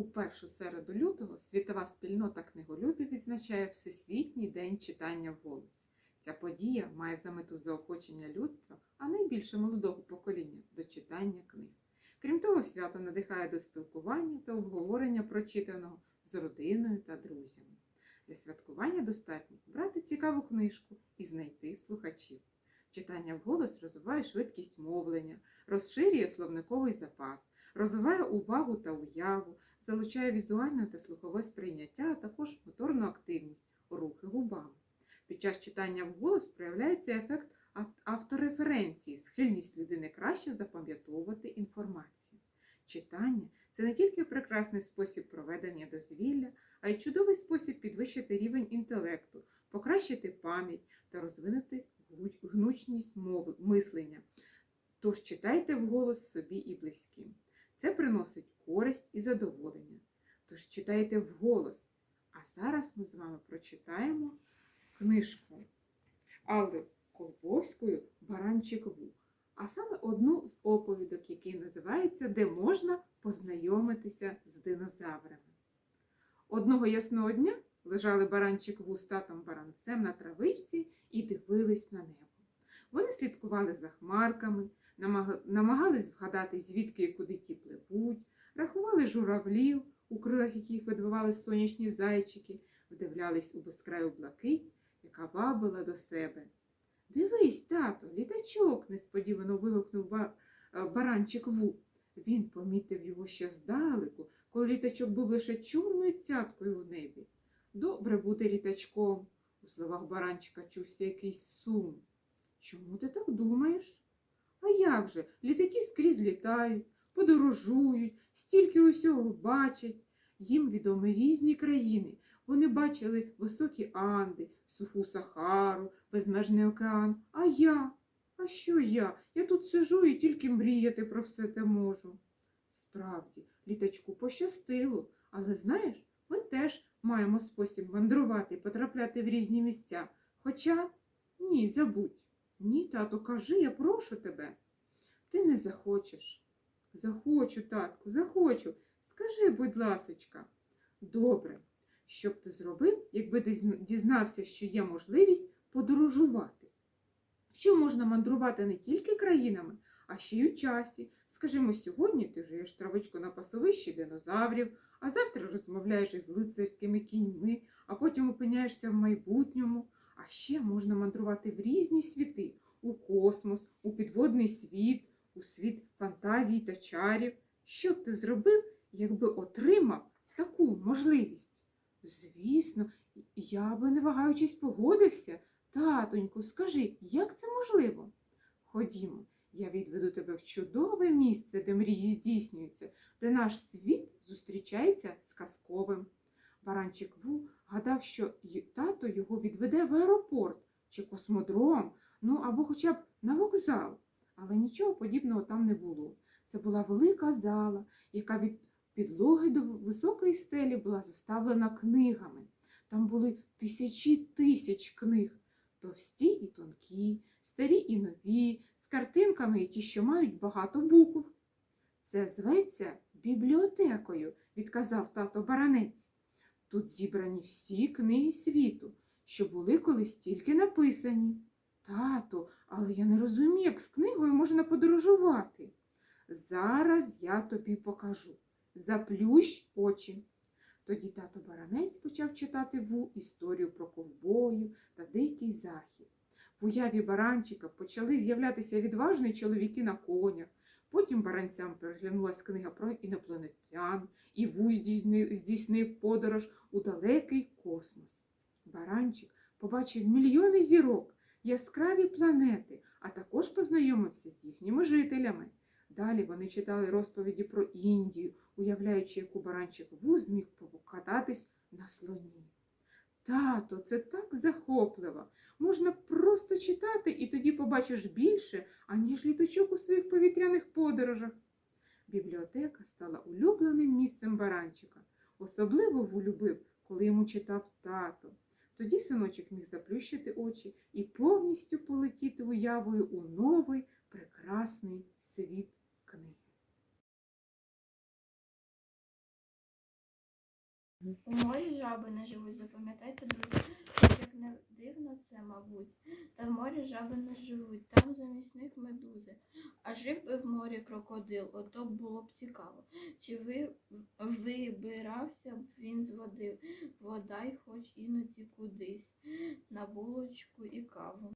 У першу середу лютого світова спільнота книголюбів відзначає Всесвітній день читання вголос. Ця подія має за мету заохочення людства, а найбільше молодого покоління до читання книг. Крім того, свято надихає до спілкування та обговорення прочитаного з родиною та друзями. Для святкування достатньо брати цікаву книжку і знайти слухачів. Читання вголос розвиває швидкість мовлення, розширює словниковий запас, розвиває увагу та уяву, залучає візуальне та слухове сприйняття, а також моторну активність, рухи губами. Під час читання вголос проявляється ефект автореференції, схильність людини краще запам'ятовувати інформацію. Читання це не тільки прекрасний спосіб проведення дозвілля, а й чудовий спосіб підвищити рівень інтелекту, покращити пам'ять та розвинути гнучність мислення. Тож читайте вголос собі і близьким. Це приносить користь і задоволення. Тож читайте вголос. А зараз ми з вами прочитаємо книжку Алли Колбовської Баранчик Вух, а саме одну з оповідок, який називається Де можна познайомитися з динозаврами. Одного ясного дня лежали баранчик Ву з татом баранцем на травичці і дивились на небо. Вони слідкували за хмарками, намагались вгадати, звідки і куди ті пливуть, рахували журавлів, у крилах яких видвивались сонячні зайчики, вдивлялись у безкраю блакить, яка вабила до себе. Дивись, тато, літачок, несподівано вигукнув е, баранчик Ву. Він помітив його ще здалеку, коли літачок був лише чорною цяткою в небі. Добре бути літачком. У словах баранчика чувся якийсь сум. Чому ти так думаєш? А як же? Літаки скрізь літають, подорожують, стільки усього бачать. Їм відомі різні країни. Вони бачили високі Анди, суху Сахару, безмежний океан. А я? А що я? Я тут сижу і тільки мріяти про все те можу. Справді, літачку пощастило, але знаєш, ми теж маємо спосіб мандрувати потрапляти в різні місця. Хоча ні, забудь. Ні, тато, кажи, я прошу тебе. Ти не захочеш. Захочу, татку, захочу. Скажи, будь ласочка. Добре. Що б ти зробив, якби дізн- дізнався, що є можливість подорожувати? Що можна мандрувати не тільки країнами, а ще й у часі. Скажімо, сьогодні ти жуєш травичку на пасовищі динозаврів, а завтра розмовляєш із лицарськими кіньми, а потім опиняєшся в майбутньому. А ще можна мандрувати в різні світи у космос, у підводний світ, у світ фантазій та чарів. Що б ти зробив, якби отримав таку можливість? Звісно, я би не вагаючись погодився. Татоньку, скажи, як це можливо? Ходімо, я відведу тебе в чудове місце, де мрії здійснюються, де наш світ зустрічається з казковим. Баранчик Ву гадав, що тато його відведе в аеропорт чи космодром, ну або хоча б на вокзал. Але нічого подібного там не було. Це була велика зала, яка від підлоги до високої стелі була заставлена книгами. Там були тисячі тисяч книг, товсті і тонкі, старі і нові, з картинками ті, що мають багато букв. Це зветься бібліотекою, відказав тато баранець. Тут зібрані всі книги світу, що були колись тільки написані. Тато, але я не розумію, як з книгою можна подорожувати. Зараз я тобі покажу. Заплющ очі. Тоді тато баранець почав читати ву історію про ковбою та дикий захід. В уяві баранчика почали з'являтися відважні чоловіки на конях. Потім баранцям переглянулась книга про інопланетян, і ву здійснив, подорож у далекий космос. Баранчик побачив мільйони зірок, яскраві планети, а також познайомився з їхніми жителями. Далі вони читали розповіді про Індію, уявляючи, яку баранчик вуз зміг покататись на слоні. Тато, це так захопливо. Можна просто читати, і тоді побачиш більше, аніж літачок у своїх повітряних подорожах. Бібліотека стала улюбленим місцем баранчика. Особливо влюбив, коли йому читав тато. Тоді синочок міг заплющити очі і повністю полетіти уявою у новий прекрасний світ книги. У морі жаби не живуть, запам'ятайте, друзі. Як не дивно це, мабуть. Та в морі жаби не живуть, там замість них медузи. А жив би в морі крокодил, ото було б цікаво. Чи ви вибирався б він з води, вода й хоч іноді кудись, на булочку і каву.